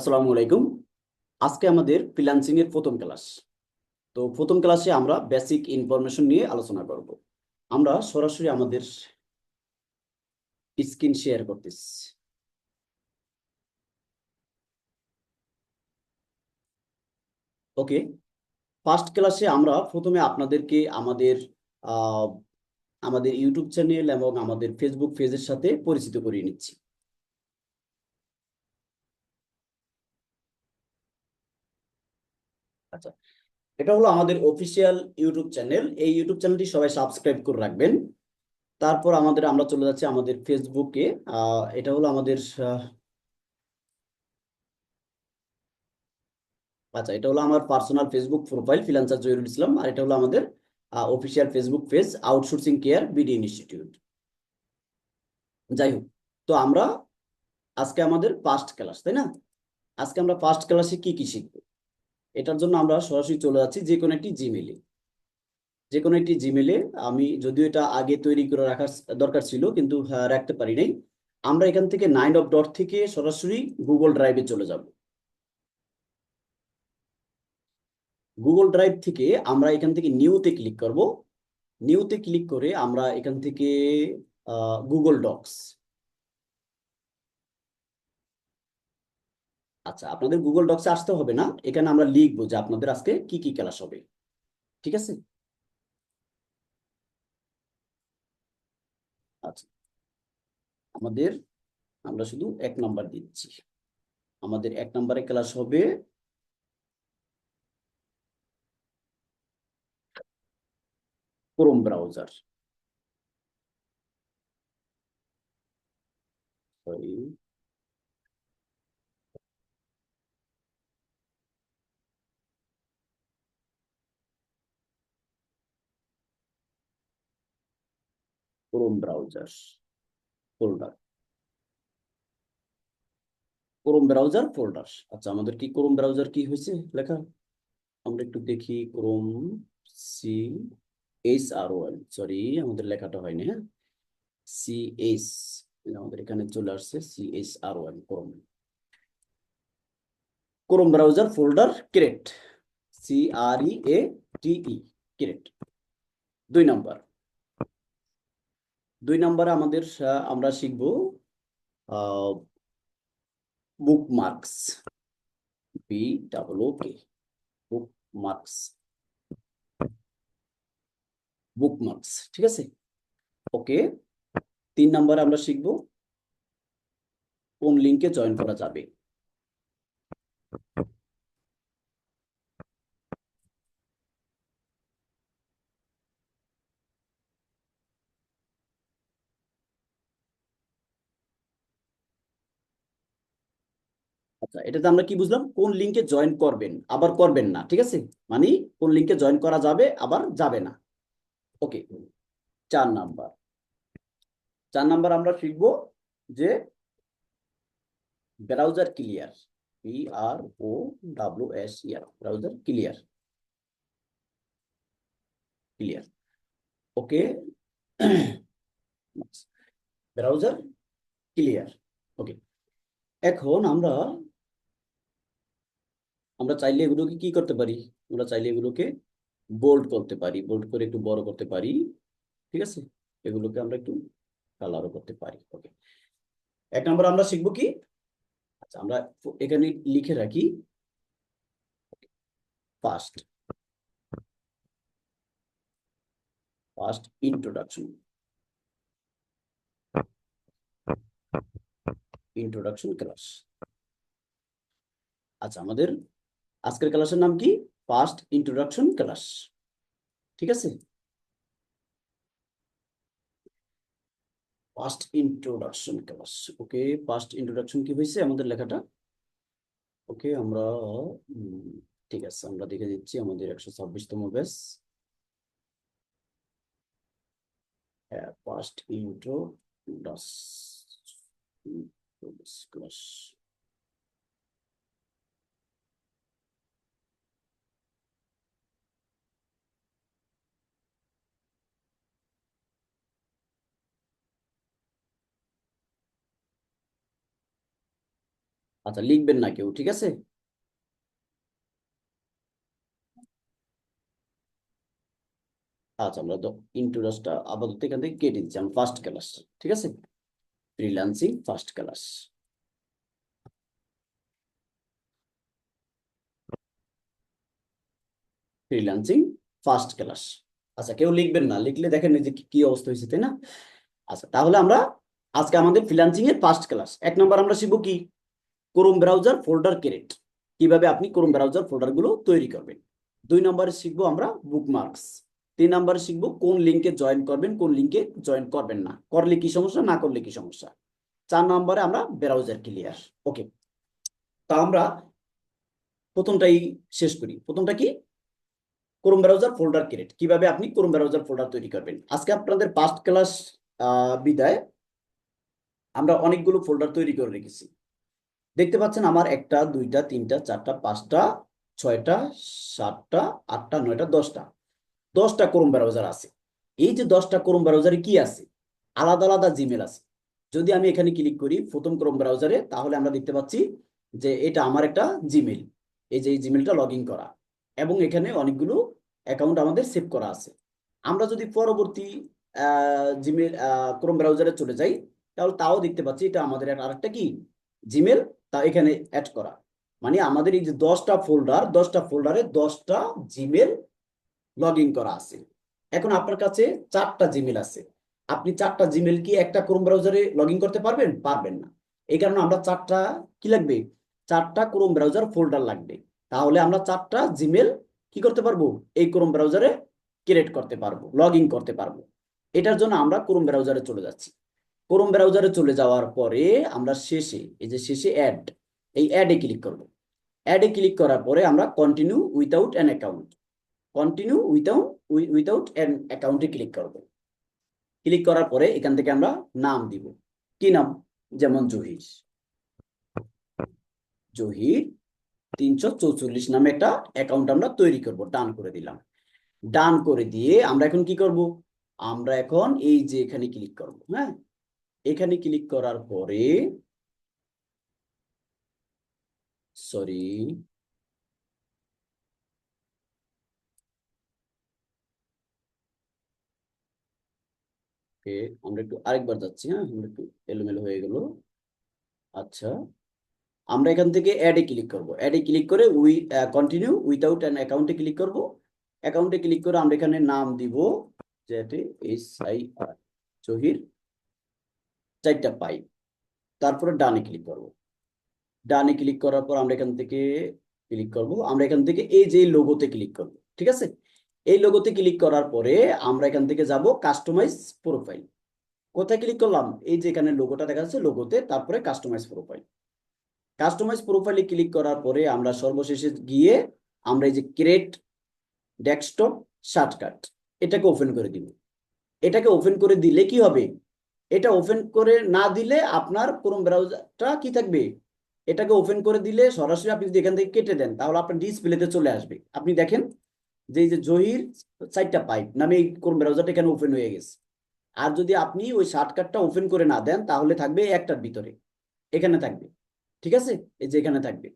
আসসালামু আলাইকুম। আজকে আমাদের ফ্রিল্যান্সিং এর প্রথম ক্লাস তো প্রথম ক্লাসে আমরা বেসিক ইনফরমেশন নিয়ে আলোচনা করব। আমরা সরাসরি আমাদের স্ক্রিন শেয়ার করতেছি। ওকে ফার্স্ট ক্লাসে আমরা প্রথমে আপনাদেরকে আমাদের আমাদের ইউটিউব চ্যানেল এবং আমাদের ফেসবুক পেজের সাথে পরিচিত করিয়ে নিচ্ছি। আচ্ছা। এটা হলো আমাদের অফিসিয়াল ইউটিউব চ্যানেল। এই ইউটিউব চ্যানেলটি সবাই সাবস্ক্রাইব করে রাখবেন। তারপর আমাদের, আমরা চলে যাচ্ছি আমাদের ফেসবুকে এটা হলো আমাদের আচ্ছা এটা হলো আমার personal Facebook profile freelancer Zahirul Islam আর এটা হলো আমাদের official Facebook page outsourcing care BD institute যাই হোক, তো আমরা আজকে আমাদের ফার্স্ট ক্লাস তাই না? আজকে আমরা ফার্স্ট ক্লাসে কি কি শিখব? এটার জন্য আমরা সরাসরি চলে যাচ্ছি যে কোনো একটি জিমেলে যে কোনো একটি জিমেলে আমি যদিও এটা আগে তৈরি করে রাখার দরকার ছিল কিন্তু আহ, রাখতে পারি নাই। আমরা এখান থেকে নাইন অফ ডট থেকে সরাসরি গুগল ড্রাইভে চলে যাব। গুগল ড্রাইভ থেকে আমরা এখান থেকে নিউতে ক্লিক করব। নিউতে ক্লিক করে আমরা এখান থেকে গুগল ডক্স আচ্ছা আপনাদের গুগল ডক্সে আসতে হবে না। এখানে আমরা লিখব যে আপনাদের আজকে কি কি ক্লাস হবে। ঠিক আছে? আচ্ছা। আমাদের, আমরা শুধু এক নাম্বার দিচ্ছি। আমাদের এক নম্বরে ক্লাস হবে Chrome browser sorry Chrome browser folder Chrome browser folder আচ্ছা আমাদের কি ক্রোম ব্রাউজার কি হয়েছে লেখা? আমরা একটু দেখি Chrome C H R OL sorry আমাদের লেখাটা হয়নি হ্যাঁ? সি এইচ আমাদের এখানে চলে আসছে C H R O L chrome chrome browser folder create C R E A T E create দুই নাম্বার। দুই নম্বরে আমাদের আমরা শিখব bookmarks B double K bookmarks bookmarks ঠিক আছে? ওকে তিন নম্বরে আমরা শিখব কোন লিঙ্কে জয়েন করা যাবে আচ্ছা এটাতে আমরা কি বুঝলাম? কোন লিঙ্কে জয়েন করবেন? আবার করবেন না, ঠিক আছে? মানে কোন লিঙ্কে জয়েন করা যাবে, আবার যাবে না। ওকে চার নাম্বার চার নাম্বার আমরা শিখব যে browser clear P R O W S ইয়ার browser clear clear okay browser clear okay এখন আমরা আমরা চাইলে এগুলোকে কি করতে পারি? আমরা চাইলে এগুলোকে বোল্ড করতে পারি। বোল্ড করে একটু বড় করতে পারি। ঠিক আছে? এগুলোকে আমরা একটু কালারও করতে পারি। ওকে এক নম্বর আমরা শিখব কি? আচ্ছা আমরা এখানে লিখে রাখি first first introduction introduction class আচ্ছা আমাদের আজকের ক্লাসের নাম কি? ফার্স্ট ইন্ট্রোডাকশন ক্লাস ঠিক আছে? First introduction class okay first introduction কি হয়েছে আমাদের লেখাটা? ওকে আমরা ঠিক আছে, আমরা দেখে দিচ্ছি আমাদের একশো ছাব্বিশতম হ্যাঁ ফার্স্ট ইন্ট্রো ক্লাস আচ্ছা লিখবেন না কেউ, ঠিক আছে? আচ্ছা আমরা তো ইন্ট্রোডাসটা আপাতত এখান থেকে কেটে দিচ্ছি, আমরা ফার্স্ট ক্লাস ঠিক আছে? Freelancing first class freelancing first class আচ্ছা কেউ লিখবেন না, লিখলে দেখেন যে কি- কি অবস্থা হয়েছে, তাই না? আচ্ছা তাহলে আমরা আজকে আমাদের ফ্রিল্যান্সিং এর ফার্স্ট ক্লাস এক নম্বর আমরা শিখব কি? ক্রোম ব্রাউজার ফোল্ডার ক্রিয়েট কীভাবে আপনি ক্রোম ব্রাউজার ফোল্ডারগুলো তৈরি করবেন? দুই নম্বরে শিখব আমরা বুকমার্কস তিন নম্বরে শিখব কোন লিঙ্কে জয়েন করবেন, কোন লিঙ্কে জয়েন করবেন না। করলে কি সমস্যা, না করলে কি সমস্যা? চার নম্বরে আমরা ব্রাউজার ক্লিয়ার ওকে তা আমরা প্রথমটাই শেষ করি। প্রথমটা কি? ক্রোম ব্রাউজার ফোল্ডার ক্রিয়েট কীভাবে আপনি ক্রোম ব্রাউজার ফোল্ডার তৈরি করবেন? আজকে আপনাদের ফার্স্ট ক্লাস বিদায়। আমরা অনেকগুলো ফোল্ডার তৈরি করে রেখেছি। দেখতে পাচ্ছেন আমার একটা, দুইটা, তিনটা, চারটা, পাঁচটা, ছয়টা, সাতটা, আটটা, নয়টা, দশটা। দশটা ক্রোম ব্রাউজার আছে। এই যে দশটা ক্রোম ব্রাউজারে কি আছে? আলাদা আলাদা জিমেল আছে। যদি আমি এখানে ক্লিক করি প্রথম ক্রোম ব্রাউজারে তাহলে আমরা দেখতে পাচ্ছি যে এটা আমার একটা জিমেল এই যে এই জিমেলটা লগ করা। এবং এখানে অনেকগুলো অ্যাকাউন্ট আমাদের সেভ করা আছে। আমরা যদি পরবর্তী জিমেল ক্রোম ব্রাউজারে চলে যাই, তাহলে তাও দেখতে পাচ্ছি এটা আমাদের আরেকটা কি? জিমেল তা এখানে অ্যাড করা। মানে আমাদের এই যে দশটা ফোল্ডার দশটা ফোল্ডারে দশটা জিমেল লগ করা আছে। এখন আপনার কাছে চারটা জিমেল আছে। আপনি চারটা জিমেল কি একটা ক্রোম ব্রাউজারে লগ করতে পারবেন? পারবেন না। এই কারণে আমরা চারটা কি লাগবে? চারটা ক্রোম ব্রাউজার ফোল্ডার লাগবে। তাহলে আমরা চারটা জিমেল কি করতে পারব? এই ক্রোম ব্রাউজারে ক্রিয়েট করতে পারব লগ করতে পারব। এটার জন্য আমরা ক্রোম ব্রাউজারে চলে যাচ্ছি। ক্রোম ব্রাউজারে চলে যাওয়ার পরে আমরা শেষে, এই যে শেষে অ্যাড এই অ্যাডে ক্লিক করব। অ্যাডে ক্লিক করার পরে আমরা continue without an account continue without without an অ্যাকাউন্টে ক্লিক করব। ক্লিক করার পরে এখান থেকে আমরা নাম দিব। কি নাম? যেমন জহির। জহির তিনশো চৌচল্লিশ নামে একটা অ্যাকাউন্ট আমরা তৈরি করব, ডান করে দিলাম। ডান করে দিয়ে আমরা এখন কি করব? আমরা এখন এই যে এখানে ক্লিক করব হ্যাঁ? এখানে ক্লিক করার পরে সরি আমরা একটু আরেকবার যাচ্ছি হ্যাঁ আমরা একটু এলোমেলো হয়ে গেল। আচ্ছা আমরা এখান থেকে অ্যাডে ক্লিক করব। অ্যাডে ক্লিক করে উই কন্টিনিউ উইথাউট অ্যান অ্যাকাউন্টে ক্লিক করব। অ্যাকাউন্টে ক্লিক করে আমরা এখানে নাম দিব যে এস আই আর জহির চারটা পাইপ তারপরে ডানে ক্লিক করব। ডানে ক্লিক করার পর আমরা এখান থেকে ক্লিক করব। আমরা এখান থেকে এই যে লোগোতে ক্লিক করব, ঠিক আছে? এই লোগোতে ক্লিক করার পরে আমরা এখান থেকে যাব কাস্টমাইজ প্রোফাইল কোথায় ক্লিক করলাম? এই যে এখানে লোগোটা দেখা যাচ্ছে লোগোতে তারপরে কাস্টমাইজ প্রোফাইল কাস্টমাইজ প্রোফাইলে ক্লিক করার পরে আমরা সর্বশেষে গিয়ে আমরা এই যে ক্রিয়েট ডেস্কটপ শর্টকাট এটাকে ওপেন করে দিব। এটাকে ওপেন করে দিলে কি হবে? এটা ওপেন করে না দিলে আপনার ক্রোম ব্রাউজারটা কি থাকবে? এটাকে ওপেন করে দিলে সরাসরি আপনি যদি এখান থেকে কেটে দেন, তাহলে আপনার ডিসপ্লেতে চলে আসবে। আপনি দেখেন যে যে জহির চারটা পাইপ নামে এই ক্রোম ব্রাউজারটা এখানে ওপেন হয়ে গেছে। আর যদি আপনি ওই শর্টকাটটা ওপেন করে না দেন, তাহলে থাকবে একটার ভিতরে। এখানে থাকবে, ঠিক আছে? এই যে এখানে থাকবে।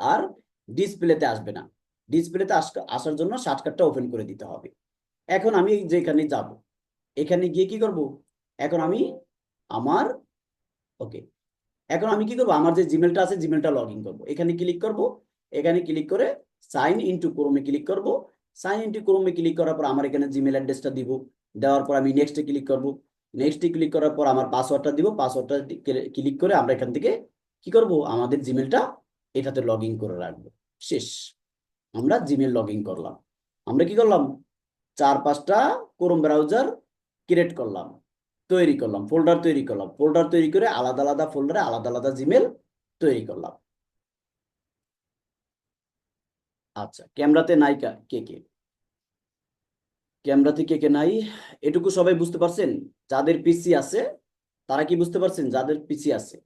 আর ডিসপ্লেতে আসবে না। ডিসপ্লেতে আসার জন্য শর্টকাটটা ওপেন করে দিতে হবে। এখন আমি যে এখানে যাব, এখানে গিয়ে কি করব? এখন আমি আমার ওকে এখন আমি কি করব? আমার যে জিমেলটা আছে জিমেলটা লগ ইন করব। এখানে ক্লিক করব। এখানে ক্লিক করে সাইন ইনটু ক্রোমে ক্লিক করব। সাইন ইনটু ক্রোমে ক্লিক করার পর আমার এখানে জিমেল অ্যাড্রেসটা দিব। দেওয়ার পর আমি নেক্সটে ক্লিক করব। নেক্সটে ক্লিক করার পর আমার পাসওয়ার্ডটা দিব। পাসওয়ার্ডটা ক্লিক করে আমরা এখান থেকে কি করব? আমাদের জিমেলটা এটাতে লগ ইন করে রাখব। শেষ। আমরা জিমেল লগ ইন করলাম। আমরা কি করলাম? চার পাঁচটা ক্রোম ব্রাউজার ক্রিয়েট করলাম। তৈরি করলাম ফোল্ডার তৈরি করলাম ফোল্ডার তৈরি করে আলাদা আলাদা ফোল্ডারে আলাদা আলাদা জিমেল তৈরি করলাম। আচ্ছা ক্যামেরাতে নাই কে কে ক্যামেরাতে কে কে নাই? এটুকু সবাই বুঝতে পারছেন? যাদের পিসি আছে, তারা কি বুঝতে পারছেন? যাদের পিসি আছে।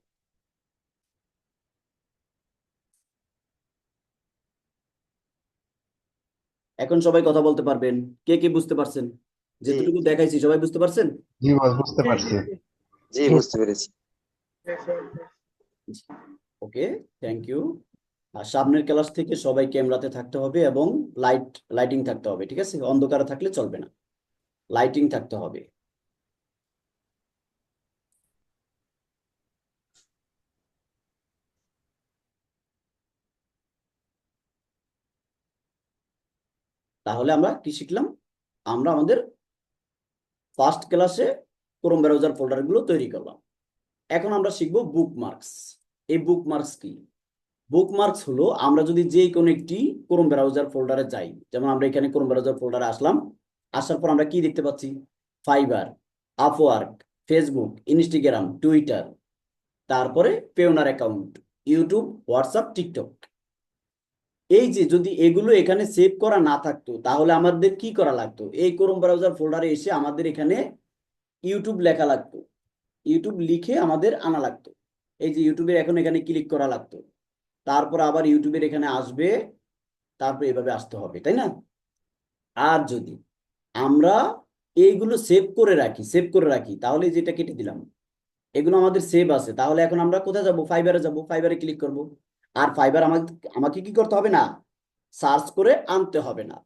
এখন সবাই কথা বলতে পারবেন। কে কে বুঝতে পারছেন? যেটুকু দেখাইছি সবাই বুঝতে পারছেন? জি বুঝতে পারছি। জি বুঝতে পেরেছি। ওকে থ্যাংক ইউ আর সামনের ক্লাস থেকে সবাই ক্যামেরাতে থাকতে হবে এবং লাইট লাইটিং থাকতে হবে ঠিক আছে? অন্ধকারে থাকলে চলবে না। লাইটিং থাকতে হবে। তাহলে আমরা কি শিখলাম? আমরা আমাদের ফার্স্ট ক্লাসে ক্রোম ব্রাউজার ফোল্ডারগুলো তৈরি করলাম। এখন আমরা শিখব বুকমার্কস এই বুকমার্কস কি? বুকমার্কস হলো আমরা যদি যে কোনো একটি ক্রোম ব্রাউজার ফোল্ডারে যাই, যেমন আমরা এখানে ক্রোম ব্রাউজার ফোল্ডারে আসলাম, আসার পর আমরা কি দেখতে পাচ্ছি? Fiverr Upwork Facebook Instagram Twitter তারপরে Payoneer account YouTube WhatsApp TikTok এই যে যদি এগুলো এখানে সেভ করা না থাকতো, তাহলে আমাদের কি করা লাগতো? এই ক্রোম ব্রাউজার ফোল্ডারে এসে আমাদের এখানে ইউটিউব লেখা লাগতো। ইউটিউব লিখে আমাদের আনা লাগতো। এই যে ইউটিউবের এখন এখানে ক্লিক করা লাগতো। তারপর আবার ইউটিউবের এখানে আসবে, তারপর এভাবে আসতে হবে, তাই না? আর যদি আমরা এইগুলো সেভ করে রাখি সেভ করে রাখি, তাহলে যেটা কেটে দিলাম, এগুলো আমাদের সেভ আছে। তাহলে এখন আমরা কোথায় যাব? ফাইবারে যাব। ফাইবারে ক্লিক করব। আর ফাইবার আমাকে আমাকে কি করতে হবে না? সার্চ করে আনতে হবে না।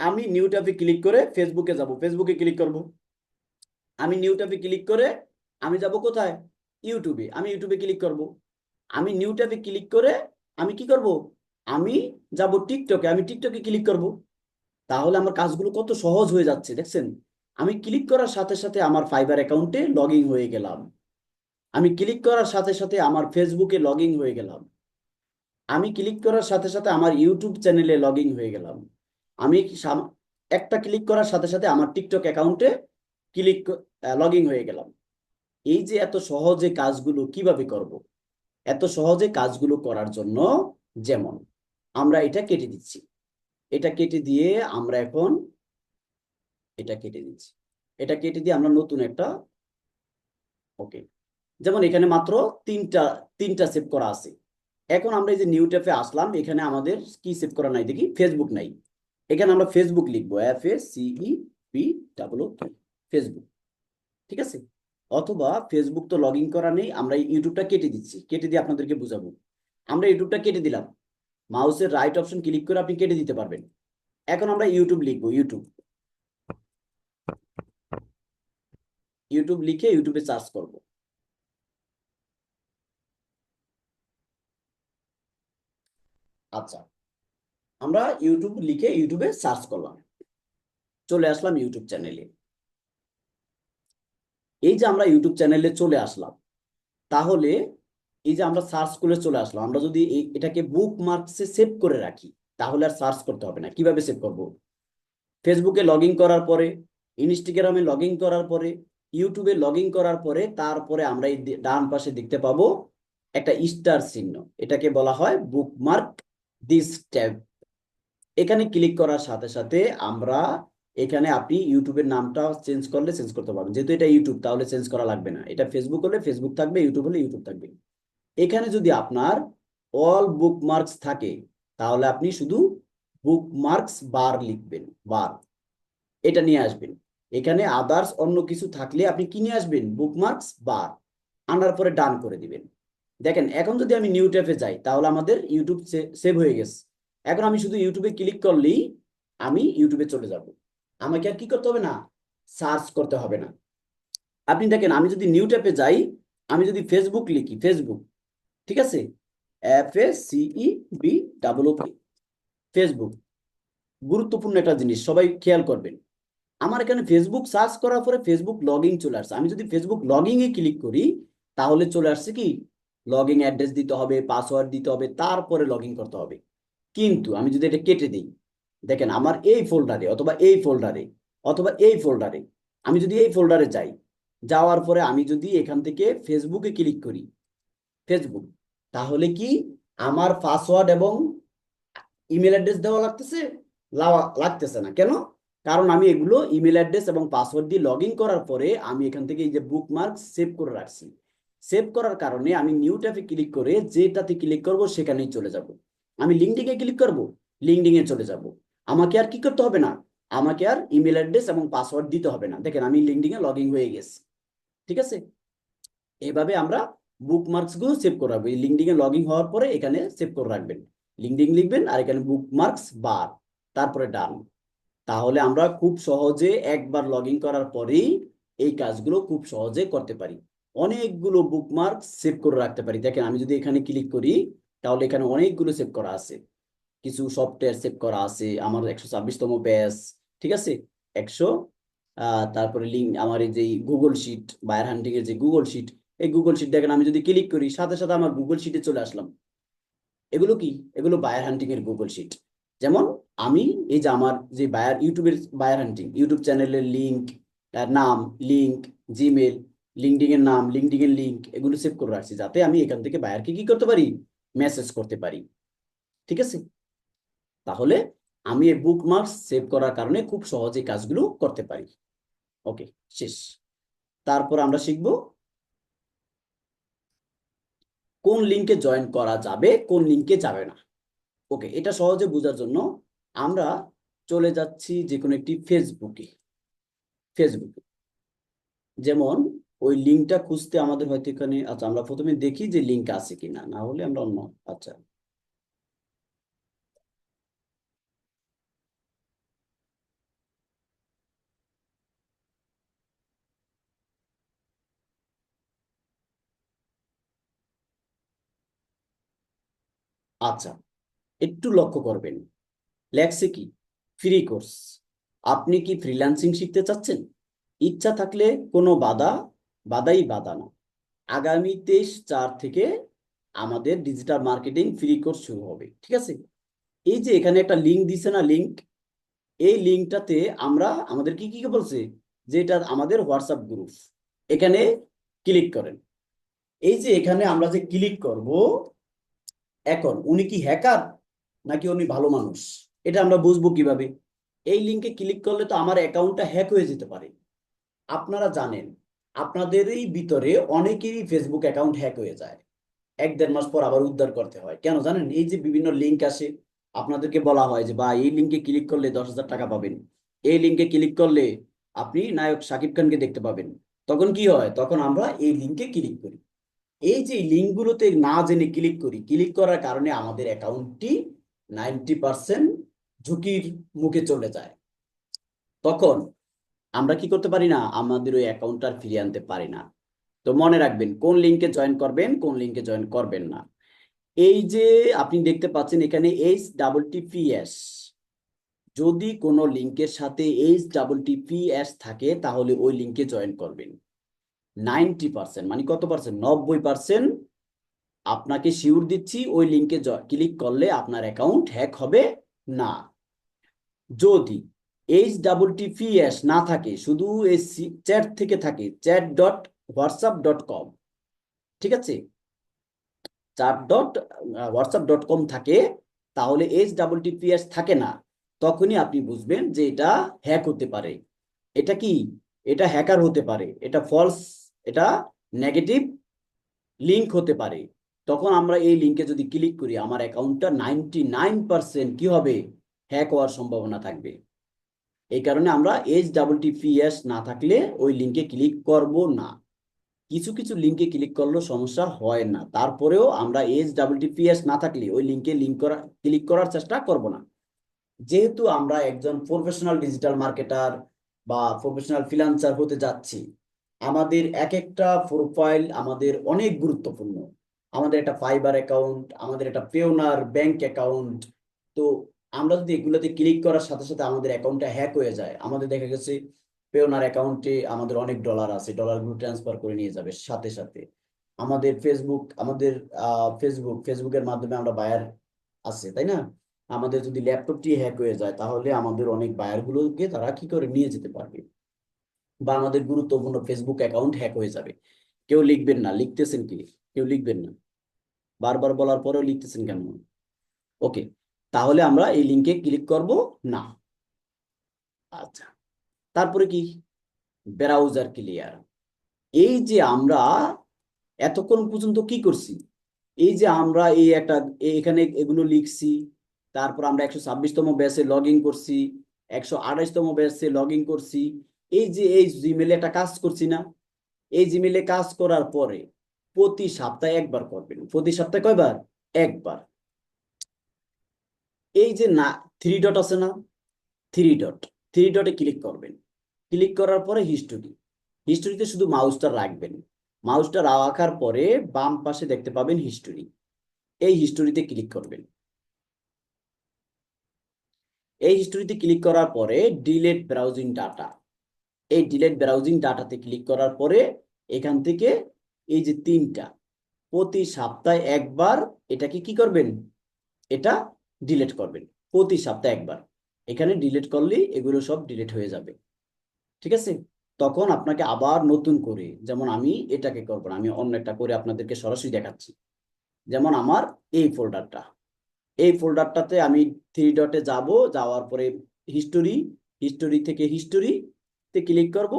আমি নিউ ট্যাবে ক্লিক করে ফেসবুকে যাব। ফেসবুকে ক্লিক করব। আমি নিউ ট্যাবে ক্লিক করে আমি যাব কোথায়? ইউটিউবে আমি ইউটিউবে ক্লিক করব। আমি নিউ ট্যাবে ক্লিক করে আমি কি করব? আমি যাব টিকটকে আমি টিকটকে ক্লিক করব। তাহলে আমার কাজগুলো কত সহজ হয়ে যাচ্ছে, দেখছেন? আমি ক্লিক করার সাথে সাথে আমার ফাইবার অ্যাকাউন্টে লগ হয়ে গেলাম। আমি ক্লিক করার সাথে সাথে আমার ফেসবুকে লগ হয়ে গেলাম। আমি ক্লিক করার সাথে সাথে আমার ইউটিউব চ্যানেলে লগ হয়ে গেলাম। আমি একটা ক্লিক করার সাথে সাথে আমার টিকটক অ্যাকাউন্টে ক্লিক লগ হয়ে গেলাম। এই যে এত সহজে কাজগুলো কীভাবে করব? এত সহজে কাজগুলো করার জন্য যেমন, আমরা এটা কেটে দিচ্ছি। এটা কেটে দিয়ে আমরা এখন এটা কেটে দিচ্ছি। এটা কেটে দিয়ে আমরা নতুন একটা ওকে যেমন এখানে মাত্র তিনটা তিনটা সেভ করা আছে। এখন আমরা এই যে নিউ ট্যাপে আসলাম, এখানে আমাদের কি সেভ করা নাই? দেখি ফেসবুক নাই। এখানে আমরা ফেসবুক লিখব এফ এ সিই পি ডাবল ফেসবুক ঠিক আছে? অথবা ফেসবুক তো লগ ইন করা নেই, আমরা ইউটিউবটা কেটে দিচ্ছি, কেটে দিয়ে আপনাদেরকে বুঝাবো। আমরা ইউটিউবটা কেটে দিলাম। মাউসের রাইট অপশন ক্লিক করে আপনি কেটে দিতে পারবেন। এখন আমরা ইউটিউব লিখব ইউটিউব ইউটিউব লিখে ইউটিউবে সার্চ করব। আচ্ছা আমরা ইউটিউব লিখে ইউটিউবে সার্চ করলাম। চলে আসলাম ইউটিউব চ্যানেলে এই যে আমরা ইউটিউব চ্যানেলে চলে আসলাম, তাহলে এই যে আমরা সার্চ করে চলে আসলাম, আমরা যদি এটাকে বুক মার্কসে সেভ করে রাখি, তাহলে আর সার্চ করতে হবে না। কীভাবে সেভ করব? ফেসবুকে লগ করার পরে ইনস্টাগ্রামে লগ করার পরে ইউটিউবে লগ করার পরে, তারপরে আমরা এই ডান পাশে দেখতে পাবো একটা স্টার চিহ্ন। এটাকে বলা হয় বুকমার্ক দিস ট্যাব এখানে ক্লিক করার সাথে সাথে আমরা এখানে আপনি ইউটিউবের নামটা চেঞ্জ করলে চেঞ্জ করতে পারবেন। যেহেতু এটা ইউটিউব তাহলে চেঞ্জ করা লাগবে না। এটা ফেসবুক হলে ফেসবুক থাকবে ইউটিউব হলে ইউটিউব থাকবে। এখানে যদি আপনার অল বুকমার্কস থাকে, তাহলে আপনি শুধু বুকমার্কস বার লিখবেন বার এটা নিয়ে আসবেন। এখানে আদার্স অন্য কিছু থাকলে আপনি কি নিয়ে আসবেন? বুকমার্কস বার আনার পরে ডান করে দিবেন। দেখেন, এখন যদি আমি নিউ ট্যাবে যাই, তাহলে আমাদের ইউটিউব সেভ হয়ে গেছে। এখন আমি শুধু ইউটিউবে ক্লিক করলেই আমি ইউটিউবে চলে যাব। আমাকে আর কি করতে হবে না? সার্চ করতে হবে না। আপনি দেখেন, আমি যদি নিউ ট্যাবে যাই, আমি যদি ফেসবুক লিখি ফেসবুক ঠিক আছে? এফ এ সিই বি ডাবল পি ফেসবুক গুরুত্বপূর্ণ একটা জিনিস, সবাই খেয়াল করবেন। আমার এখানে ফেসবুক সার্চ করার পরে ফেসবুক লগইন চলে আসছে। আমি যদি ফেসবুক এ ক্লিক করি, তাহলে চলে আসছে কি? লগইন অ্যাড্রেস দিতে হবে পাসওয়ার্ড দিতে হবে, তারপরে লগইন করতে হবে। কিন্তু আমি যদি এটা কেটে দিই, দেখেন আমার এই ফোল্ডারে অথবা এই ফোল্ডারে অথবা এই ফোল্ডারে আমি যদি এই ফোল্ডারে যাই, যাওয়ার পরে আমি যদি এখান থেকে ফেসবুকে ক্লিক করি ফেসবুক তাহলে কি আমার পাসওয়ার্ড এবং ইমেল অ্যাড্রেস দেওয়া লাগতেছে? লাগতেছে না। কেন? কারণ আমি এগুলো ইমেল অ্যাড্রেস এবং পাসওয়ার্ড দিয়ে লগ ইন করার পরে আমি এখান থেকে এই যে বুকমার্ক সেভ করে রাখছি। সেভ করার কারণে আমি নিউ ট্যাবে ক্লিক করে যেটাতে ক্লিক করব সেখানেই চলে যাব। আমি লিঙ্কডিং এ ক্লিক করব লিঙ্কডিং এ চলে যাব। আমাকে আর কি করতে হবে না? আমাকে আর ইমেল অ্যাড্রেস এবং পাসওয়ার্ড দিতে হবে না। দেখেন আমি লিঙ্কডিং এ লগ ইন হয়ে গেছি। ঠিক আছে? এভাবে আমরা বুকমার্কসগুলো সেভ করে রাখবেন লিঙ্কডিং এ লগ ইন হওয়ার পরে এখানে সেভ করে রাখবেন। লিঙ্কডিং লিখবেন আর এখানে বুকমার্কস বার তারপরে ডান তাহলে আমরা খুব সহজে একবার লগ ইন করার পরেই এই কাজগুলো খুব সহজে করতে পারি। অনেকগুলো বুকমার্ক সেভ করে রাখতে পারি। দেখেন, আমি যদি এখানে ক্লিক করি, তাহলে এখানে অনেকগুলো সেভ করা আছে। কিছু সফটওয়্যার সেভ করা আছে, আমার একশো ছাব্বিশতম ব্যাস ঠিক আছে? একশো তারপরে লিঙ্ক আমার এই যে গুগল শিট বায়ার হান্টিং এর যে গুগল শিট এই গুগল শিট দেখেন, আমি যদি ক্লিক করি, সাথে সাথে আমার গুগল শিটে চলে আসলাম। এগুলো কি? এগুলো বায়ার হান্টিং এর গুগল শিট যেমন, আমি এই যে আমার যে বায়ার ইউটিউবের বায়ার হান্টিং ইউটিউব চ্যানেলের লিঙ্ক নাম লিঙ্ক জিমেল লিঙ্কডিং এর নাম লিঙ্কডিং এর লিঙ্ক এগুলো সেভ করে রাখছি যাতে আমি এখান থেকে বায়ারকে কি করতে পারি? মেসেজ করতে পারি। ঠিক আছে? তাহলে আমি এই বুক বুকমার্কস সেভ করার কারণে খুব সহজে কাজগুলো করতে পারি। ওকে শেষ। তারপর আমরা শিখব কোন লিঙ্কে জয়েন করা যাবে, কোন লিঙ্কে যাবে না। ওকে এটা সহজে বোঝার জন্য আমরা চলে যাচ্ছি যে কোনো একটি ফেসবুকে ফেসবুকে যেমন ওই লিঙ্কটা খুঁজতে আমাদের হয়তো এখানে আচ্ছা আমরা প্রথমে দেখি যে লিঙ্ক আছে কিনা, না হলে আমরা অন্য আচ্ছা। আচ্ছা একটু লক্ষ্য করবেন। লেখছে কি? ফ্রি কোর্স আপনি কি ফ্রিল্যান্সিং শিখতে চাচ্ছেন? ইচ্ছা থাকলে কোনো বাধা বাধাই বাধা না। আগামী তেইশ চার থেকে আমাদের ডিজিটাল মার্কেটিং ফ্রি কোর্স শুরু হবে, ঠিক আছে? এই যে এখানে একটা লিঙ্ক দিছে না লিঙ্ক এই লিঙ্কটাতে আমরা, আমাদের কি কি বলছে? যে এটা আমাদের হোয়াটসঅ্যাপ গ্রুপ এখানে ক্লিক করেন। এই যে এখানে আমরা যে ক্লিক করব, এখন উনি কি হ্যাকার নাকি উনি ভালো মানুষ? এটা আমরা বুঝব কীভাবে? এই লিঙ্কে ক্লিক করলে তো আমার অ্যাকাউন্টটা হ্যাক হয়ে যেতে পারে। আপনারা জানেন আপনাদেরই ভিতরে অনেকেরই ফেসবুক অ্যাকাউন্ট হ্যাক হয়ে যায়। এক দেড় মাস পর আবার উদ্ধার করতে হয়। কেন জানেন? এই যে বিভিন্ন লিঙ্ক আসে, আপনাদেরকে বলা হয় যে বা এই লিঙ্কে ক্লিক করলে দশ হাজার টাকা পাবেন। এই লিঙ্কে ক্লিক করলে আপনি নায়ক শাকিব খানকে দেখতে পাবেন। তখন কি হয়? তখন আমরা এই লিঙ্কে ক্লিক করি। এই যে লিঙ্কগুলোতে না জেনে ক্লিক করি ক্লিক করার কারণে আমাদের অ্যাকাউন্টটি নাইনটি পার্সেন্ট ঝুঁকির মুখে চলে যায়। তখন আমরা কি করতে পারি না? আমাদের ওই অ্যাকাউন্টটা ফিরিয়ে আনতে পারি না। তো মনে রাখবেন, কোন লিঙ্কে জয়েন করবেন, কোন লিঙ্কে জয়েন করবেন না। এই যে আপনি দেখতে পাচ্ছেন এখানে H double T P S যদি কোনো লিঙ্কের সাথে H double T P S থাকে, তাহলে ওই লিঙ্কে জয়েন করবেন। নাইনটি পার্সেন্ট মানে কত পার্সেন্ট? নব্বই পার্সেন্ট। আপনাকে শিওর দিচ্ছি, ওই লিঙ্কে ক্লিক করলে আপনার অ্যাকাউন্ট হ্যাক হবে না। যদি H double T P S না থাকে, শুধু এই চ্যাট থেকে থাকে chat dot WhatsApp dot com ঠিক আছে? Chat dot WhatsApp dot com থাকে, তাহলে এইচ ডাবল পি এস থাকে না, তখনই আপনি বুঝবেন যে এটা হ্যাক হতে পারে। এটা কি? এটা হ্যাকার হতে পারে, এটা ফলস এটা নেগেটিভ লিঙ্ক হতে পারে। তখন আমরা এই লিঙ্কে যদি ক্লিক করি, আমার অ্যাকাউন্টটা নাইনটি নাইন পার্সেন্ট কি হবে? হ্যাক হওয়ার সম্ভাবনা থাকবে। এই কারণে আমরা এইচ ডাবল টিপিএস না থাকলে ওই লিঙ্কে ক্লিক করব না। কিছু কিছু লিঙ্কে ক্লিক করলেও সমস্যা হয় না। তারপরেও আমরা এইচ ডাবল টিপিএস না থাকলে ওই লিঙ্কে লিঙ্ক করা ক্লিক করার চেষ্টা করব না। যেহেতু আমরা একজন প্রফেশনাল ডিজিটাল মার্কেটার বা প্রফেশনাল ফ্রিল্যান্সার হতে যাচ্ছি, আমাদের এক একটা প্রোফাইল আমাদের অনেক গুরুত্বপূর্ণ। আমাদের একটা ফাইবার অ্যাকাউন্ট আমাদের একটা পেওনার ব্যাংক অ্যাকাউন্ট তো আমরা যদি এগুলোতে ক্লিক করার সাথে সাথে আমাদের অ্যাকাউন্টটা হ্যাক হয়ে যায়, আমাদের দেখা গেছে পেওনার অ্যাকাউন্টে আমাদের অনেক ডলার আছে ডলারগুলো ট্রান্সফার করে নিয়ে যাবে সাথে সাথে। আমাদের ফেসবুক আমাদের ফেসবুক ফেসবুকের মাধ্যমে আমরা বায়ার আছে, তাই না? আমাদের যদি ল্যাপটপটি হ্যাক হয়ে যায়, তাহলে আমাদের অনেক বায়ারগুলোকে তারা কি করে? নিয়ে যেতে পারবে। বা আমাদের গুরুত্বপূর্ণ ফেসবুক অ্যাকাউন্ট হ্যাক হয়ে যাবে। কেউ লিখবেন না, লিখতেছেন কি? কেউ লিখবেন না। বারবার বলার পরেও লিখতেছেন কেন? ওকে তাহলে আমরা এই লিঙ্কে ক্লিক করব না। আচ্ছা তারপরে কি? ব্রাউজার ক্লিয়ার এই যে আমরা এতক্ষণ পর্যন্ত কি করছি? এই যে আমরা এই একটা, এখানে এগুলো লিখছি, তারপর আমরা একশো ছাব্বিশতম ব্যাচে লগ ইন করছি, একশো আঠাশতম ব্যাচে লগ ইন করছি। এই যে এই জিমেলে একটা কাজ করছি না। এই জিমেলে কাজ করার পরে প্রতি সপ্তাহে একবার করবেন। প্রতি সপ্তাহে কয়বার? একবার। এই যে না থ্রি ডট আছে না? থ্রি ডট থ্রি ডটে ক্লিক করবেন। ক্লিক করার পরে হিস্টোরি হিস্টোরিতে শুধু মাউসটা রাখবেন। মাউসটা রাখার পরে বাম পাশে দেখতে পাবেন হিস্টোরি এই হিস্টোরিতে ক্লিক করবেন। এই হিস্টোরিতে ক্লিক করার পরে ডিলেট ব্রাউজিং ডাটা এই ডিলেট ব্রাউজিং ডাটাতে ক্লিক করার পরে এখান থেকে এই যে তিনটা, প্রতি সপ্তাহে একবার এটাকে কি করবেন? এটা ডিলেট করবেন, প্রতি সপ্তাহে একবার। এখানে ডিলেট করলেই এগুলো সব ডিলেট হয়ে যাবে। ঠিক আছে? তখন আপনাকে আবার নতুন করে, যেমন আমি এটাকে করব না, আমি অন্য একটা করে আপনাদেরকে সরাসরি দেখাচ্ছি। যেমন আমার এই ফোল্ডারটা এই ফোল্ডারটাতে আমি থ্রি ডটে যাব, যাওয়ার পরে হিস্টোরি হিস্টোরি থেকে হিস্টোরিতে ক্লিক করব।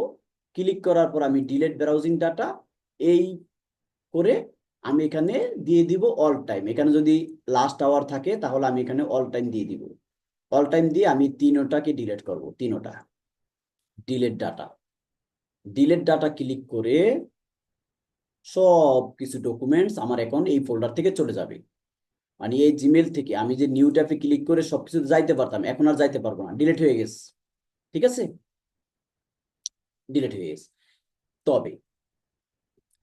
ক্লিক করার পর আমি ডিলেট ব্রাউজিং ডাটা এই করে আমি এখানে দিয়ে দিব অল টাইম এখানে যদি লাস্ট আওয়ার থাকে, তাহলে আমি এখানে অল টাইম দিয়ে দিব। অল টাইম দিয়ে আমি তিনোটাকে ডিলেট করব, তিনোটা। Delete data delete data click করে সব কিছু ডকুমেন্টস আমার এখন এই ফোল্ডার থেকে চলে যাবে। মানে এই জিমেল থেকে আমি যে নিউ ট্যাবে ক্লিক করে সবকিছু যাইতে পারতাম, এখন আর যাইতে পারব না। ডিলেট হয়ে গেছে। ঠিক আছে? ডিলেট হয়ে গেছে। তবে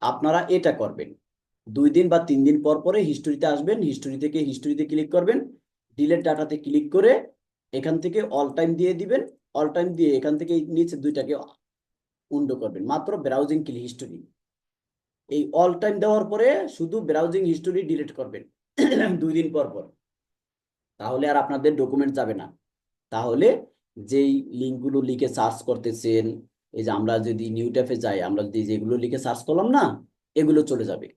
আপনারা এটা করবেন। দুই দিন বা তিন দিন পর পরে হিস্টোরিতে আসবেন হিস্টোরি থেকে হিস্টোরিতে ক্লিক করবেন ডিলেট ডাটাতে ক্লিক করে এখান থেকে অল টাইম দিয়ে দিবেন অল টাইম দিয়ে এখান থেকে নিচে দুইটাকে উন্ডো করবেন, মাত্র ব্রাউজিং ক্লি হিস্টোরি এই অল টাইম দেওয়ার পরে শুধু ব্রাউজিং হিস্টোরি ডিলিট করবেন, দুই দিন পর পর। তাহলে আর আপনাদের ডকুমেন্ট যাবে না। তাহলে যেই লিঙ্কগুলো লিখে সার্চ করতেছেন, এই যে আমরা যদি নিউ ট্যাপে যাই, আমরা যদি যেগুলো লিখে সার্চ করলাম না, এগুলো চলে যাবে।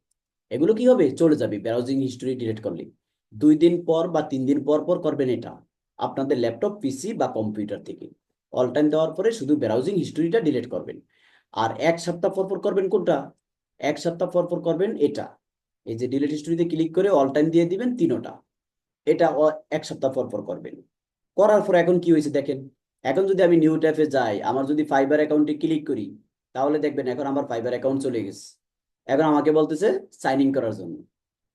এগুলো কি হবে? চলে যাবে। ব্রাউজিং হিস্টোরি ডিলিট করলে। দুই দিন পর বা তিন দিন পর পর করবেন এটা। আপনাদের ল্যাপটপ পিসি বা কম্পিউটার থেকে। অল টাইম দেওয়ার পরে শুধু ব্রাউজিং হিস্টোরিটা ডিলিট করবেন। আর এক সপ্তাহ পর পর করবেন কোনটা? এক সপ্তাহ পর পর করবেন এটা। এই যে ডিলিট হিস্টোরিতে ক্লিক করে অল টাইম দিয়ে দিবেন তিনোটা। এটা এক সপ্তাহ পর পর করবেন। করার পর এখন কি হয়েছে দেখেন? এখন যদি আমি নিউ ট্যাপে যাই, আমার যদি ফাইবার অ্যাকাউন্টে ক্লিক করি, তাহলে দেখবেন এখন আমার ফাইবার অ্যাকাউন্ট চলে গেছে। এখন আমাকে বলতেছে সাইন ইন করার জন্য।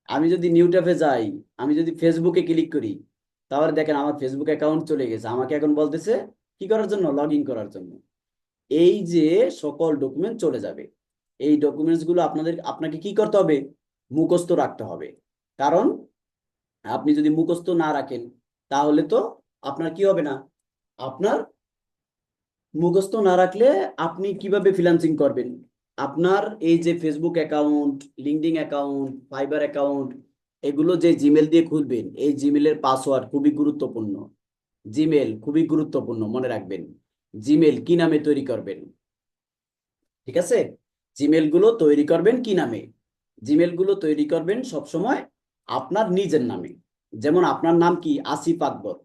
আমি যদি নিউ ট্যাপে যাই, আমি যদি ফেসবুকে ক্লিক করি, তাহলে দেখেন আমার ফেসবুক অ্যাকাউন্ট চলে গেছে। আমাকে এখন বলতেছে কি করার জন্য? লগ করার জন্য। এই যে সকল ডকুমেন্ট চলে যাবে। এই ডকুমেন্টসগুলো আপনাদের, আপনাকে কি করতে হবে? মুখস্থ রাখতে হবে। কারণ আপনি যদি মুখস্থ না রাখেন, তাহলে তো আপনার কি হবে না? আপনার মুখস্থ না রাখলে আপনি কীভাবে ফ্রিল্যান্সিং করবেন? আপনার এই যে Facebook account LinkedIn account Fiverr account এগুলো যে জিমেল দিয়ে খুলবেন, এই জিমেলের পাসওয়ার্ড খুবই গুরুত্বপূর্ণ। জিমেল খুবই গুরুত্বপূর্ণ, মনে রাখবেন। জিমেল কি নামে তৈরি করবেন? ঠিক আছে? জিমেলগুলো তৈরি করবেন কি নামে? জিমেলগুলো তৈরি করবেন সবসময় আপনার নিজের নামে। যেমন আপনার নাম কি? আসিফ আকবর।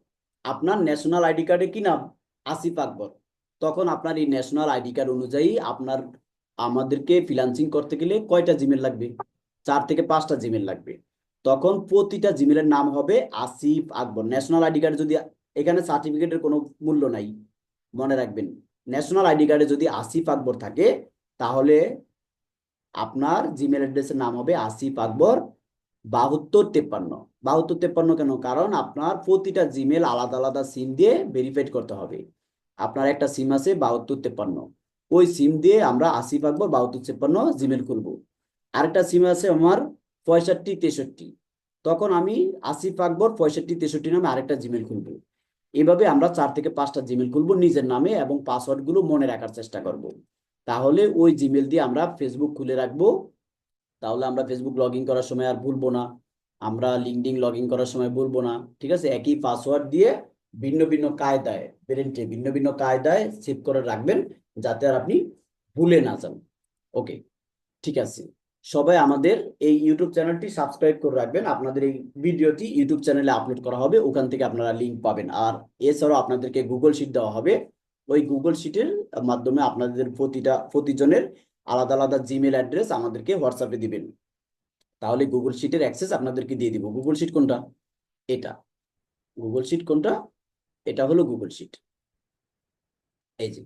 আপনার ন্যাশনাল আইডি কার্ডে কি নাম? আসিফ আকবর। তখন আপনার এই ন্যাশনাল আইডি কার্ড অনুযায়ী আপনার আমাদেরকে ফ্রিল্যান্সিং করতে গেলে কয়টা জিমেল লাগবে? চার থেকে পাঁচটা জিমেল লাগবে। তখন প্রতিটা জিমেলের নাম হবে আসিফ আকবর। ন্যাশনাল আইডি কার্ডে যদি এখানে সার্টিফিকেটের কোনো মূল্য নাই, মনে রাখবেন। ন্যাশনাল আইডি কার্ডে যদি আসিফ আকবর থাকে, তাহলে আপনার জিমেল অ্যাড্রেসের নাম হবে আসিফ আকবর বাহাত্তর তেপ্পান্ন। বাহাত্তর তেপ্পান্ন কেন? কারণ আপনার প্রতিটা জিমেল আলাদা আলাদা সিম দিয়ে ভেরিফাইড করতে হবে। আপনার একটা সিম আছে বাহাত্তর তেপ্পান্ন। ওই সিম দিয়ে আমরা আসিফ আকবর বাহাত্তর তেপ্পান্ন জিমেল খুলবো। আরেকটা সিম আছে আমার পঁয়ষট্টি তেষট্টি। তখন আমি আসিফ আকবর পঁয়ষট্টি তেষট্টি নামে আরেকটা জিমেল খুলবো। এভাবে আমরা চার থেকে পাঁচটা জিমেল খুলবো নিজের নামে এবং পাসওয়ার্ডগুলো মনে রাখার চেষ্টা করব। তাহলে ওই জিমেল দিয়ে আমরা ফেসবুক খুলে রাখব। তাহলে আমরা ফেসবুক লগ করার সময় আর ভুলবো না। আমরা লিঙ্কডিং লগ করার সময় ভুলবো না। ঠিক আছে? একই পাসওয়ার্ড দিয়ে ভিন্ন ভিন্ন কায়দায় ব্রেনটে ভিন্ন ভিন্ন কায়দায় সেভ করে রাখবেন। যাতে আর আপনি ভুলে না যান। ওকে, ঠিক আছে। সবাই আমাদের এই ইউটিউব চ্যানেলটি সাবস্ক্রাইব করে রাখবেন। আপনাদের এই ভিডিওটি ইউটিউব চ্যানেলে আপলোড করা হবে। ওখান থেকে আপনারা লিঙ্ক পাবেন। আর এছাড়াও আপনাদেরকে গুগল শিট দেওয়া হবে। ওই গুগল শিটের মাধ্যমে আপনাদের প্রতিটা, প্রতিজনের আলাদা আলাদা জিমেল অ্যাড্রেস আমাদেরকে হোয়াটসঅ্যাপে দিবেন। তাহলে গুগল শিটের অ্যাক্সেস আপনাদেরকে দিয়ে দিব। গুগল শিট কোনটা? এটা। গুগল শিট কোনটা? এটা হলো গুগল শিট এই যে।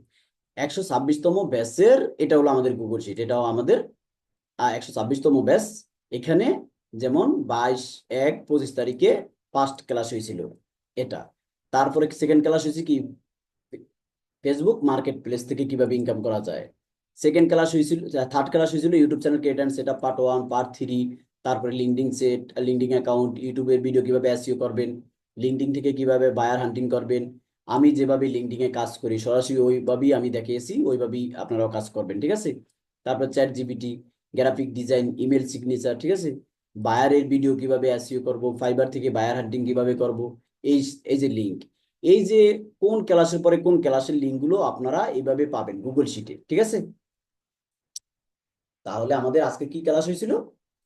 একশো ছাব্বিশতম ব্যাচের এটা হলো আমাদের গুগল শিট এটাও আমাদের একশো ছাব্বিশতম ব্যাচ এখানে যেমন বাইশ এক পঁচিশ তারিখে ফার্স্ট ক্লাস হয়েছিল এটা। তারপরে সেকেন্ড ক্লাস হয়েছে কি? ফেসবুক মার্কেট প্লেস থেকে কীভাবে ইনকাম করা যায়। সেকেন্ড ক্লাস হয়েছিল থার্ড ক্লাস হয়েছিল YouTube channel create and set up part one part three তারপরে লিঙ্কডিং সেট লিঙ্কডিং অ্যাকাউন্ট ইউটিউবের ভিডিও কীভাবে এসইও করবেন লিঙ্কডিং থেকে কীভাবে বায়ার হান্টিং করবেন আমি যেভাবে লিঙ্কডিং এ কাজ করি, সরাসরি ওইভাবেই আমি দেখিয়েছি ওইভাবেই আপনারাও কাজ করবেন, ঠিক আছে? তারপর ChatGPT graphic design email signature ঠিক আছে? বায়ারের ভিডিও কীভাবে এসইও করব ফাইবার থেকে বায়ার হান্টিং কীভাবে করব, এই এই যে লিঙ্ক এই যে কোন ক্লাসের পরে কোন ক্লাসের লিঙ্কগুলো আপনারা এইভাবে পাবেন গুগল শিটে ঠিক আছে? তাহলে আমাদের আজকে কি ক্লাস হয়েছিল?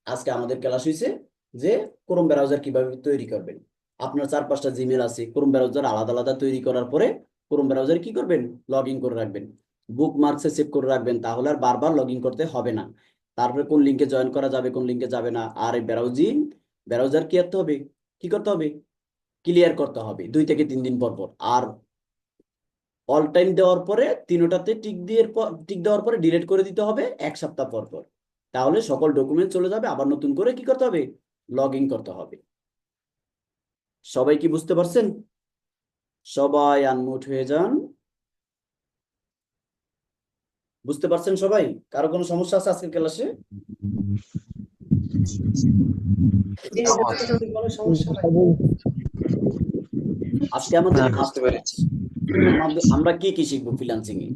আজকে আমাদের ক্লাস হয়েছে যে ক্রোম ব্রাউজার কীভাবে তৈরি করবেন। আপনার চার পাঁচটা জিমেল আছে ক্রোম ব্রাউজার আলাদা আলাদা তৈরি করার পরে ক্রোম ব্রাউজার কি করবেন? লগ ইন করে রাখবেন। বুক মার্কসে সেভ করে রাখবেন, তাহলে আর বারবার লগ ইন করতে হবে না। তারপরে কোন লিঙ্কে জয়েন করা যাবে, কোন লিঙ্কে যাবে না। আর এই ব্রাউজিং ব্রাউজার কি করতে হবে? কি করতে হবে? ক্লিয়ার করতে হবে, দুই থেকে তিন দিন পর পর। আর অল টাইম দেওয়ার পরে তিনোটাতে টিক দিয়ে টিক দেওয়ার পরে ডিলিট করে দিতে হবে এক সপ্তাহ পর পর। তাহলে সকল ডকুমেন্ট চলে যাবে, আবার নতুন করে কি করতে হবে? লগ ইন করতে হবে। সবাই কি বুঝতে পারছেন? সবাই আনমিউট হয়ে যান। বুঝতে পারছেন সবাই? কারও কোনো সমস্যা আছে আজকের ক্লাসে? আজকে আমাদের হ্যাঁ, আমরা কি কি শিখব ফ্রিল্যান্সিং এ?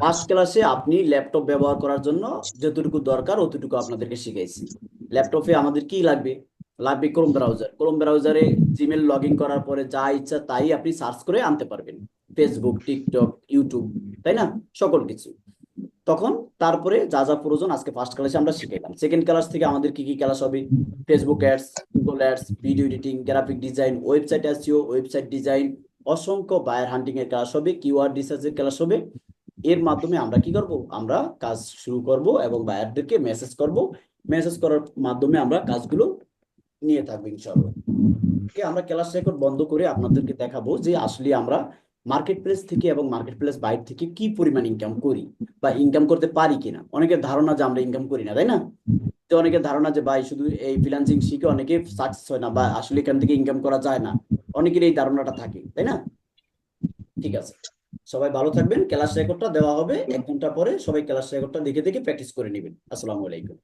ফার্স্ট ক্লাসে আপনি ল্যাপটপ ব্যবহার করার জন্য যতটুকু দরকার অতটুকু আপনাদেরকে শিখাইছি। ল্যাপটপে আমাদের কি লাগবে? লাগবে ক্রোম ব্রাউজার ক্রোম ব্রাউজারে জিমেল লগ ইন করার পরে যা ইচ্ছা তাই আপনি সার্চ করে আনতে পারবেন। ফেসবুক টিকটক ইউটিউব তাই না? সকল কিছু। তখন তারপরে যা যা প্রয়োজন আজকে ফার্স্ট ক্লাসে আমরা শিখাইলাম সেকেন্ড ক্লাস থেকে আমাদের কি কি ক্লাস হবে? Facebook ads Google ads video editing graphic design website SEO website design অসংখ্য বায়ার হান্টিং এর ক্লাস হবে কিওয়ার্ড রিসার্চের ক্লাস হবে। এর মাধ্যমে আমরা কি করব? আমরা কাজ শুরু করব এবং বায়ারদেরকে মেসেজ করব। মেসেজ করার মাধ্যমে আমরা কাজগুলো নিয়ে থাকব ইনশাআল্লাহ। আমরা ক্লাস রেকর্ড বন্ধ করে আপনাদেরকে দেখাবো যে আসলে আমরা মার্কেট প্লেস থেকে এবং মার্কেট প্লেস বাইরে থেকে কি পরিমাণ ইনকাম করি বা ইনকাম করতে পারি কিনা। অনেকের ধারণা যে আমরা ইনকাম করি না, তাই না? তো অনেকের ধারণা যে ভাই শুধু এই ফ্রিল্যান্সিং শিখে অনেকে সাকসেস হয় না বা আসলে এখান থেকে ইনকাম করা যায় না। অনেকের এই ধারণাটা থাকে, তাই না? ঠিক আছে। সবাই ভালো থাকবেন ক্লাস রেকর্ডটা দেওয়া হবে। এক ঘণ্টা পরে সবাই ক্লাস রেকর্ডটা দেখে দেখে প্র্যাকটিস করে নেবেন। আসসালামু আলাইকুম।